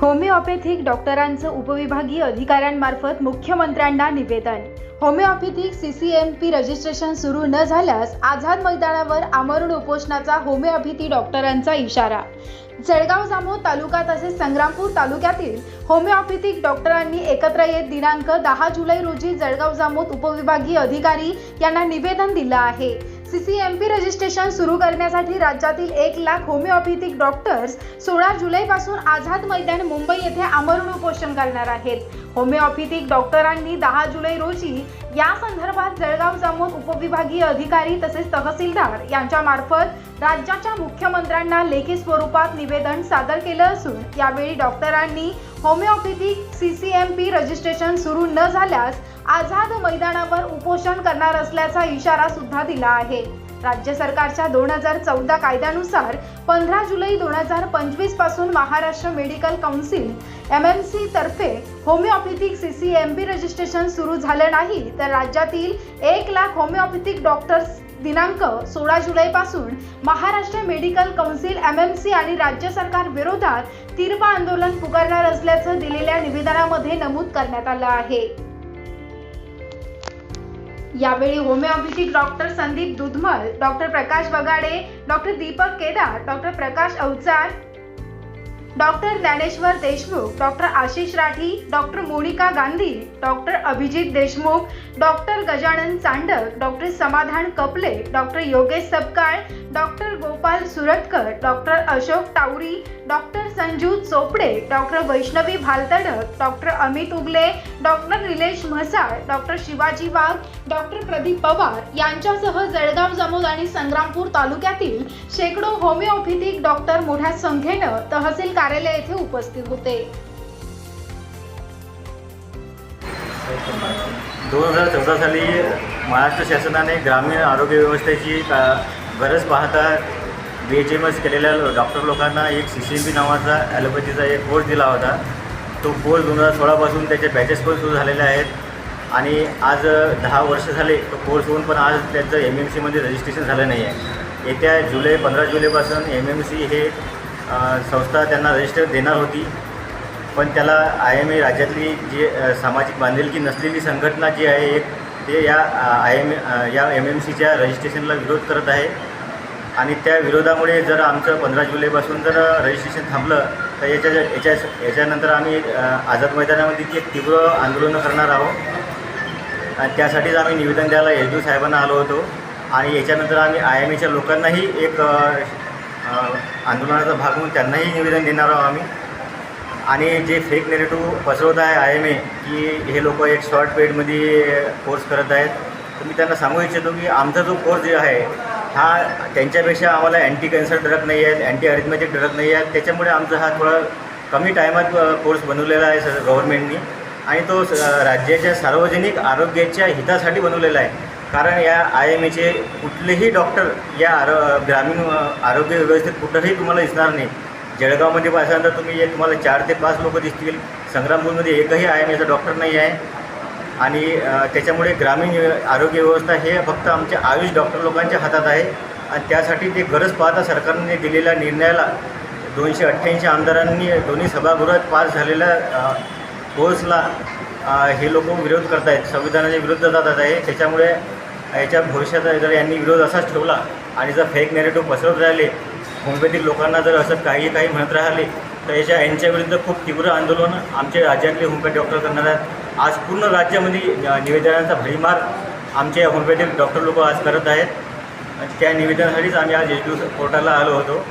Homeopathic डॉक्टरांचं उपविभागीय अधिकाऱ्यांमार्फत मुख्यमंत्र्यांना निवेदन. Homeopathic C C M P registration सुरू न झाल्यास आझाद मैदानावर आमरण उपोषणाचा होमिओपॅथी डॉक्टरांचा इशारा. जळगाव जामोद तालुका तसेच संग्रामपूर तालुक्यातील होमिओपॅथिक डॉक्टरांनी एकत्र येत दिनांक दहा जुलै रोजी जळगाव जामोद उपविभागीय अधिकारी यांना निवेदन दिलं आहे. सीसीएमपी रजिस्ट्रेशन सुरू करण्यासाठी राज्यातील एक लाख होमिओपॅथिक डॉक्टर्स सोळा जुलैपासून आझाद मैदान मुंबई येथे आमरण उपोषण करणार आहेत. होमिओपॅथिक डॉक्टरांनी दहा जुलै रोजी या संदर्भात जळगाव जामोद उपविभागीय अधिकारी तसेच तहसीलदार यांच्या मार्फत राज्याच्या मुख्यमंत्र्यांना लेखी स्वरूपात निवेदन सादर केलं असून यावेळी डॉक्टरांनी homeopathic C C M P registration सुरू न झाल्यास आझाद मैदानावर उपोषण करणार असल्याचा इशारा सुद्धा दिला आहे. राज्य सरकारच्या दोन हजार चौदा कायद्यानुसार पंधरा जुलै दोन हजार पंचवीसपासून Maharashtra medical council M M C तर्फे homeopathic C C M P registration सुरू झालं नाही तर राज्यातील एक लाख होमिओपॅथिक डॉक्टर्स दिनांक सोळा जुलैपासून Maharashtra medical council M M C आणि राज्य सरकार विरोधात तीव्र आंदोलन पुकारणार असल्याचं दिलेल्या निवेदनामध्ये नमूद करण्यात आलं आहे. यावेळी homeopathic doctor Sandeep Dudhmal doctor Prakash Bagade doctor Deepak Kedar doctor Prakash Avchar doctor Dnyaneshwar Deshmukh doctor Ashish Rathi doctor Monika Gandhi doctor Abhijit Deshmukh doctor Gajanan Chandak doctor Samadhan Kaple doctor Yogesh Sabkal doctor गो Gopal Suratkar doctor Ashok Tawari doctor Sanju Chopde doctor Vaishnavi Bhaltadak doctor Amit Ugle doctor Nilesh Mhasal doctor Shivaji Wagh doctor Pradeep Pawar यांच्यासह जळगाव जमोद आणि संग्रामपूर तालुक्यातील शेकडो homeopathic doctor मोठ्या संख्येनं तहसील कार्यालय येथे उपस्थित होते. दोन हजार चौदा साली महाराष्ट्र शासनाने ग्रामीण आरोग्य व्यवस्थेची गरज पाहता बी एच एम एस केलेल्या डॉक्टर लोकांना एक सी सी एम पी नावाचा ॲलोपॅथीचा एक कोर्स दिला होता. तो कोर्स दोन हजार सोळापासून त्याचे बॅचेस पण सुरू झालेले आहेत. आणि आज दहा वर्ष झाले तो कोर्स होऊन पण आज त्याचं एम एम सीमध्ये रजिस्ट्रेशन झालं नाही आहे येत्या जुलै पंधरा जुलैपासून एम एम सी हे संस्था त्यांना रजिस्टर देणार होती. पण त्याला आय एम ए राज्यातली जी सामाजिक बांधिलकी नसलेली संघटना जी आहे एक ते या आय एम या एम एम सीच्या रजिस्ट्रेशनला विरोध करत आहे. आणि त्या विरोधामुळे जर आमचं पंधरा जुलैपासून जर रजिस्ट्रेशन थांबलं तर याच्या याच्या याच्यानंतर आम्ही आझाद मैदानामध्ये ती एक तीव्र आंदोलनं करणार आहोत. आणि त्यासाठीच आम्ही निवेदन द्यायला येजू साहेबांना आलो होतो. आणि याच्यानंतर आम्ही आय एम एच्या लोकांनाही एक आंदोलनाचा भाग म्हणून त्यांनाही निवेदन देणार आहोत आम्ही. आणि जे फेक नेरेटिव्ह पसरवत आहे आय एम ए की हे लोक एक शॉर्ट पिरियडमध्ये कोर्स करत आहेत. तर मी त्यांना सांगू इच्छितो की आमचा जो कोर्स जे आहे हा त्यांच्यापेक्षा आम्हाला अँटी कॅन्सर ड्रग नाही आहेत अँटी अरिथमॅटिक ड्रग नाही आहेत. त्याच्यामुळे आमचा हा थोडा कमी टायमात कोर्स बनवलेला आहे सर गव्हर्नमेंटनी आणि तो स- राज्याच्या सार्वजनिक आरोग्याच्या हितासाठी बनवलेला आहे. कारण या आय एम एचे कुठलेही डॉक्टर या आरो ग्रामीण आरोग्य व्यवस्थेत कुठंही तुम्हाला दिसणार नाही. जळगावमध्ये पाहिलं तर तुम्ही एक तुम्हाला चार ते पाच लोक दिसतील. संग्रामपूरमध्ये एकही आय एम एचा डॉक्टर नाही आहे. आणि त्याच्यामुळे ग्रामीण आरोग्य व्यवस्था हे फक्त आमच्या आयुष डॉक्टर लोकांच्या हातात आहे. आणि त्यासाठी ते गरज पाहता सरकारने दिलेल्या निर्णयाला दोनशे अठ्ठ्याऐंशी आमदारांनी दोन्ही सभागृहात पास झालेल्या कोर्सला हे लोक विरोध करत आहेत संविधानाच्या विरुद्ध जातात आहे. त्याच्यामुळे याच्या भविष्यात जर यांनी विरोध असाच ठेवला आणि जर फेक नेरेटिव्ह पसरवत राहिले होमिओपॅथिक लोकांना जर असं काही काही म्हणत राहिले तर याच्या यांच्या विरुद्ध खूप तीव्र आंदोलन आमचे राज्यातले होमिओपॅथी डॉक्टर करणार आहेत. आज पूर्ण राज्यामध्ये निवेदनाचा निवेदनांचा भडीमार आमचे होमिओपॅथिक डॉक्टर लोक आज करत आहेत. त्या निवेदनासाठीच आम्ही आज एच कोर्टाला आलो होतो.